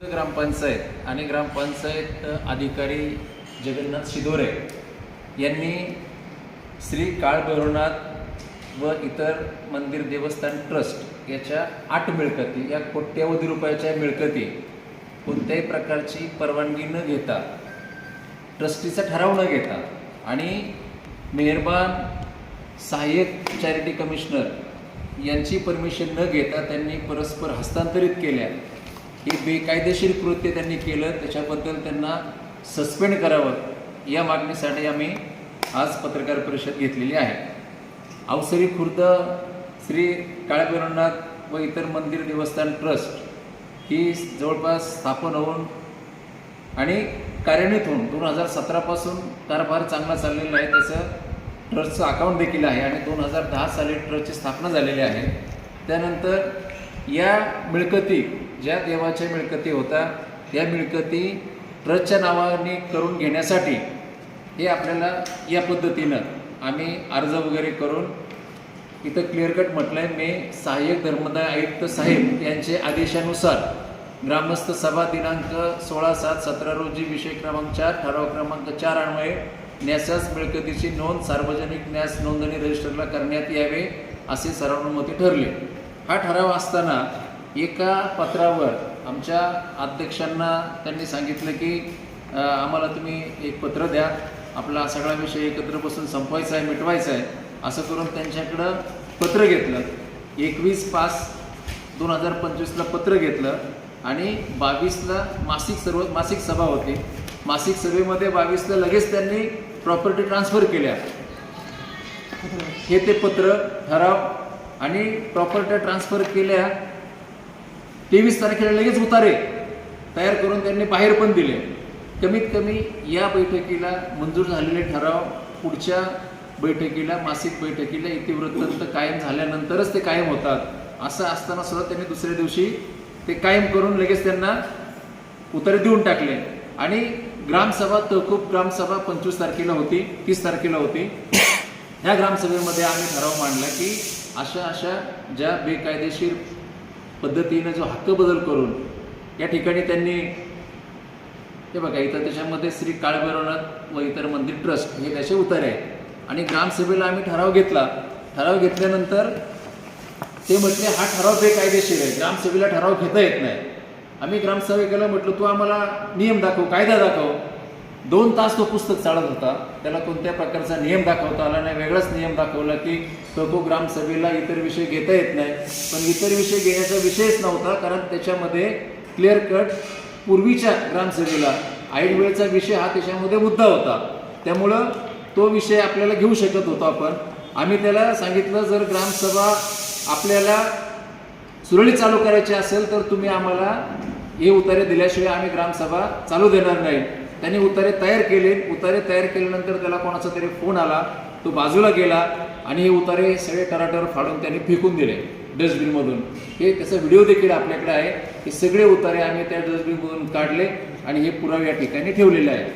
ग्रामपंचायत आणि ग्रामपंचायत अधिकारी जगन्नाथ शिदोरे यांनी श्री काळभैरवनाथ व इतर मंदिर देवस्थान ट्रस्ट याच्या आठ मिळकती या कोट्यवधी रुपयाच्या मिळकती कोणत्याही प्रकारची परवानगी न घेता ट्रस्टीचा ठराव न घेता आणि मेहरबान सहाय्यक चॅरिटी कमिशनर यांची परमिशन न घेता त्यांनी परस्पर हस्तांतरित केल्या. हे बेकायदेशीर कृत्य त्यांनी केलं त्याच्याबद्दल त्यांना सस्पेंड करावं या मागणीसाठी आम्ही आज पत्रकार परिषद घेतलेली आहे. अवसरी खुर्द श्री काळभैरवनाथ व इतर मंदिर देवस्थान ट्रस्ट ही जवळपास स्थापन होऊन आणि कार्यान्वित होऊन दोन हजार सतरापासून कारभार चांगला चाललेला आहे त्याचं ट्रस्टचं अकाउंट देखील आहे आणि दोन हजार दहा साली ट्रस्टची स्थापना झालेली आहे. त्यानंतर या मिळकती ज्या देवाच्या मिळकती होत्या या मिळकती ट्रस्टच्या नावाने करून घेण्यासाठी हे आपल्याला या पद्धतीनं आम्ही अर्ज वगैरे करून इथं क्लिअर कट म्हटलं आहे मी सहाय्यक धर्मदाय आयुक्त साहेब यांचे आदेशानुसार ग्रामस्थ सभा दिनांक सोळा सात सतरा रोजी विषय क्रमांक चार ठराव क्रमांक चार अन्वये न्यासास मिळकतीची नोंद सार्वजनिक न्यास नोंदणी रजिस्टरला करण्यात यावे असे सर्वानुमती ठरले. हा ठराव असताना एका पत्रावर आमच्या अध्यक्षांना त्यांनी सांगितलं की आम्हाला तुम्ही एक पत्र द्या. आपला सगळा विषय एकत्र बसून संपवायचा आहे मिटवायचा आहे असं करून त्यांच्याकडं पत्र घेतलं. एकवीस पाच दोन हजार पंचवीसला पत्र घेतलं आणि बावीसला मासिक सर्व मासिक सभा होती. मासिक सभेमध्ये बावीसला लगेच त्यांनी प्रॉपर्टी ट्रान्सफर केल्या. हे ते पत्र ठराव आणि प्रॉपर्ट्या ट्रान्सफर केल्या तेवीस तारखेला लगेच उतारे तयार करून त्यांनी बाहेर पण दिले. कमीत कमी या बैठकीला मंजूर झालेले ठराव पुढच्या बैठकीला मासिक बैठकीला इतिवृत्तांत कायम झाल्यानंतरच ते कायम होतात. असं असताना सुद्धा त्यांनी दुसऱ्या दिवशी ते कायम करून लगेच त्यांना उतारे देऊन टाकले. आणि ग्रामसभा तहकूब ग्रामसभा पंचवीस तारखेला होती तीस तारखेला होती. ह्या ग्रामसभेमध्ये आम्ही ठराव मांडला की अशा अशा ज्या बेकायदेशीर पद्धतीने जो हक्क बदल करून या ठिकाणी त्यांनी हे बघा इथं त्याच्यामध्ये श्री काळभैरवनाथ व इतर मंदिर ट्रस्ट हे त्याचे उतारे आहेत. आणि ग्रामसभेला आम्ही ठराव घेतला. ठराव घेतल्यानंतर ते म्हटले हा ठराव बेकायदेशीर आहे. ग्रामसभेला ठराव घेता येत नाही. आम्ही ग्रामसेवकाला म्हटलं तू आम्हाला नियम दाखव कायदा दाखव. दोन तास तो पुस्तक चालत होता. त्याला कोणत्या प्रकारचा नियम दाखवता आला नाही. वेगळाच नियम दाखवला की तो ग्रामसभेला इतर विषय घेता येत नाही. पण इतर विषय घेण्याचा विषयच नव्हता कारण त्याच्यामध्ये क्लिअर कट पूर्वीच्या ग्रामसभेला ऐन वेळचा विषय हा त्याच्यामध्ये मुद्दा होता. त्यामुळं तो विषय आपल्याला घेऊ शकत होतो आपण. आम्ही त्याला सांगितलं जर ग्रामसभा आपल्याला सुरळीत चालू करायची असेल तर तुम्ही आम्हाला हे उतारे दिल्याशिवाय आम्ही ग्रामसभा चालू देणार नाही. त्यांनी उतारे तयार केले. उतारे तयार केल्यानंतर त्याला कोणाचा तरी फोन आला. तो बाजूला गेला आणि हे उतारे सगळे टराटर फाडून त्यांनी फेकून दिले डस्टबिनमधून. हे त्याचा व्हिडिओ देखील आपल्याकडे आहे. हे सगळे उतारे आम्ही त्या डस्टबिनमधून काढले आणि हे पुरावे या ठिकाणी ठेवलेले आहेत.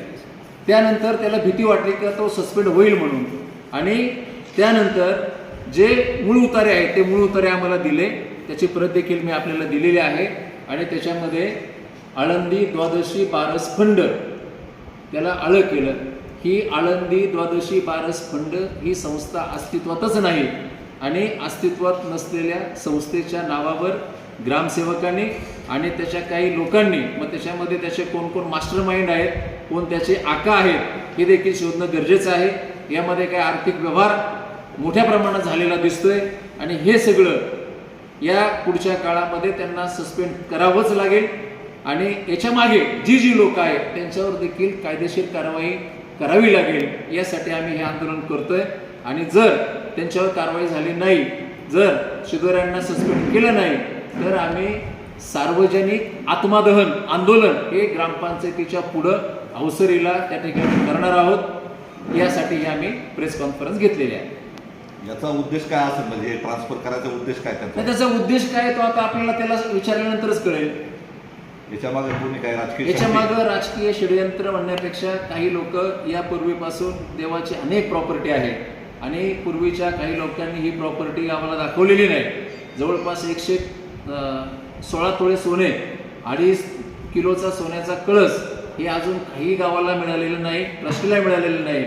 त्यानंतर त्याला भीती वाटली की तो सस्पेंड होईल म्हणून. आणि त्यानंतर जे मूळ उतारे आहेत ते मूळ उतारे आम्हाला दिले. त्याची प्रत देखील मी आपल्याला दिलेली आहे. आणि त्याच्यामध्ये आळंदी द्वादशी बारस फंड त्याला आळं केलं. ही आळंदी द्वादशी बारस फंड ही संस्था अस्तित्वातच नाही आणि अस्तित्वात नसलेल्या संस्थेच्या नावावर ग्रामसेवकांनी आणि त्याच्या काही लोकांनी मग त्याच्यामध्ये त्याचे कोण कोण मास्टर माइंड आहेत कोण त्याचे आका आहेत हे देखील शोधणं गरजेचं आहे. यामध्ये काही आर्थिक व्यवहार मोठ्या प्रमाणात झालेला दिसतोय आणि हे सगळं या पुढच्या काळामध्ये त्यांना सस्पेंड करावंच लागेल. आणि याच्या मागे जी जी लोक आहेत त्यांच्यावर देखील कायदेशीर कारवाई करावी लागेल यासाठी आम्ही हे आंदोलन करतोय. आणि जर त्यांच्यावर कारवाई झाली नाही जर शिदोऱ्यांना सस्पेंड केलं नाही तर आम्ही सार्वजनिक आत्मदहन आंदोलन हे ग्रामपंचायतीच्या पुढं अवसरीला त्या ठिकाणी करणार आहोत. यासाठी ही आम्ही प्रेस कॉन्फरन्स घेतलेली आहे. याचा उद्देश काय असेल? म्हणजे हे ट्रान्सफर करायचा उद्देश काय त्याचा? उद्देश काय तो आता आपल्याला त्याला विचारल्यानंतरच कळेल. याच्या मागे कोणी काय राजकीय याच्या मागं राजकीय षडयंत्र म्हणण्यापेक्षा काही लोक या पूर्वीपासून देवाची अनेक प्रॉपर्टी आहे आणि पूर्वीच्या काही लोकांनी ही प्रॉपर्टी आम्हाला दाखवलेली नाही. जवळपास एकशे सोळा तोळे सोने अडीच किलोचा सोन्याचा कळस हे अजून काही गावाला मिळालेलं नाही ट्रस्टीला मिळालेलं नाही.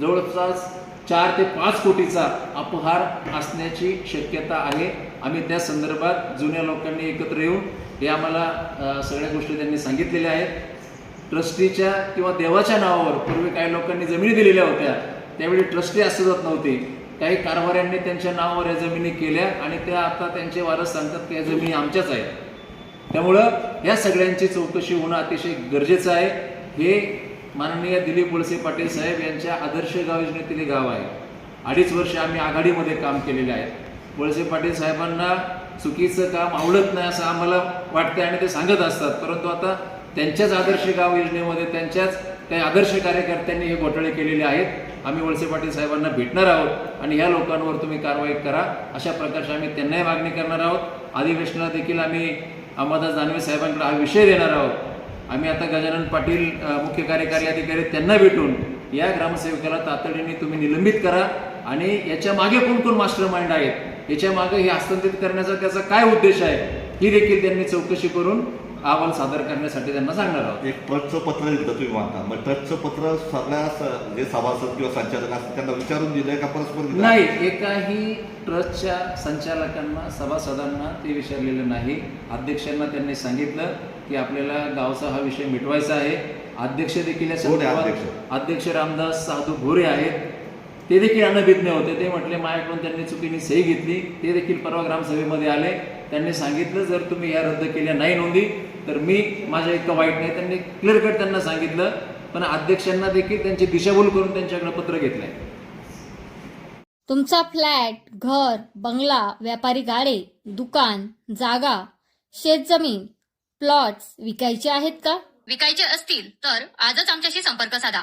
जवळपास चार ते पाच कोटीचा अपहार असण्याची शक्यता आहे. आम्ही त्या संदर्भात जुन्या लोकांनी एकत्र येऊन हे आम्हाला सगळ्या गोष्टी त्यांनी सांगितलेल्या आहेत. ट्रस्टीच्या किंवा देवाच्या नावावर पूर्वी काही लोकांनी जमिनी दिलेल्या होत्या त्यावेळी ट्रस्टी अस्तित्वात नव्हते. काही कारभाऱ्यांनी त्यांच्या नावावर या जमिनी केल्या आणि त्या आता त्यांचे वारस सांगतात की या जमिनी आमच्याच आहेत. त्यामुळं या सगळ्यांची चौकशी होणं अतिशय गरजेचं आहे. हे माननीय दिलीप वळसे पाटील साहेब यांच्या आदर्श गाव योजनेतील गाव आहे. अडीच वर्ष आम्ही आघाडीमध्ये काम केलेले आहे. वळसे पाटील साहेबांना चुकीचं काम आवडत नाही असं आम्हाला वाटतं आणि ते सांगत असतात. परंतु आता त्यांच्याच आदर्श गाव योजनेमध्ये त्यांच्याच काही आदर्श कार्यकर्त्यांनी हे घोटाळे केलेले आहेत. आम्ही वळसे पाटील साहेबांना भेटणार आहोत आणि ह्या लोकांवर तुम्ही कारवाई करा. अशा प्रकारची आम्ही त्यांनाही मागणी करणार आहोत. अधिवेशनाला देखील आम्ही अंबादास दानवे साहेबांकडे हा विषय देणार आहोत. आम्ही आता गजानन पाटील मुख्य कार्यकारी अधिकारी त्यांना भेटून या ग्रामसेवकाला तातडीने तुम्ही निलंबित करा आणि याच्या मागे कोण कोण मास्टर माइंड आहेत? याच्या मागे हे हस्तांतरित करण्याचा त्याचा काय उद्देश आहे ही देखील त्यांनी चौकशी करून अहवाल सादर करण्यासाठी त्यांना सांगणार आहोत. एक ट्रस्टचं पत्र दिलं तुम्ही म्हणता. मग ट्रस्टचं पत्र सगळ्या जे सभासद किंवा संचालक असतात त्यांना विचारून दिलंय का परस्पर? नाही एकाही ट्रस्टच्या संचालकांना सभासदांना ते विचारलेलं नाही. अध्यक्षांना त्यांनी सांगितलं की आपल्याला गावचा हा विषय मिटवायचा आहे. अध्यक्ष देखील? अध्यक्ष? रामदास साधू भोरे आहेत. ते देखील अनभिज्ञ होते. ते म्हटले माझ्याकडून त्यांनी चुकीने सही घेतली. ते देखील परवा ग्रामसभेमध्ये आले. त्यांनी सांगितलं जर तुम्ही या रद्द केल्या नाही नोंदी तर मी माझ्या इतकं वाईट नाही. त्यांनी क्लिअर कट त्यांना सांगितलं पण अध्यक्षांना देखील त्यांची दिशाभूल करून त्यांच्याकडे पत्र घेतलंय. तुमचा फ्लॅट घर बंगला व्यापारी गाडे दुकान जागा शेतजमीन प्लॉट्स विकायचे आहेत का? विकायचे असतील तर आजच आमच्याशी संपर्क साधा.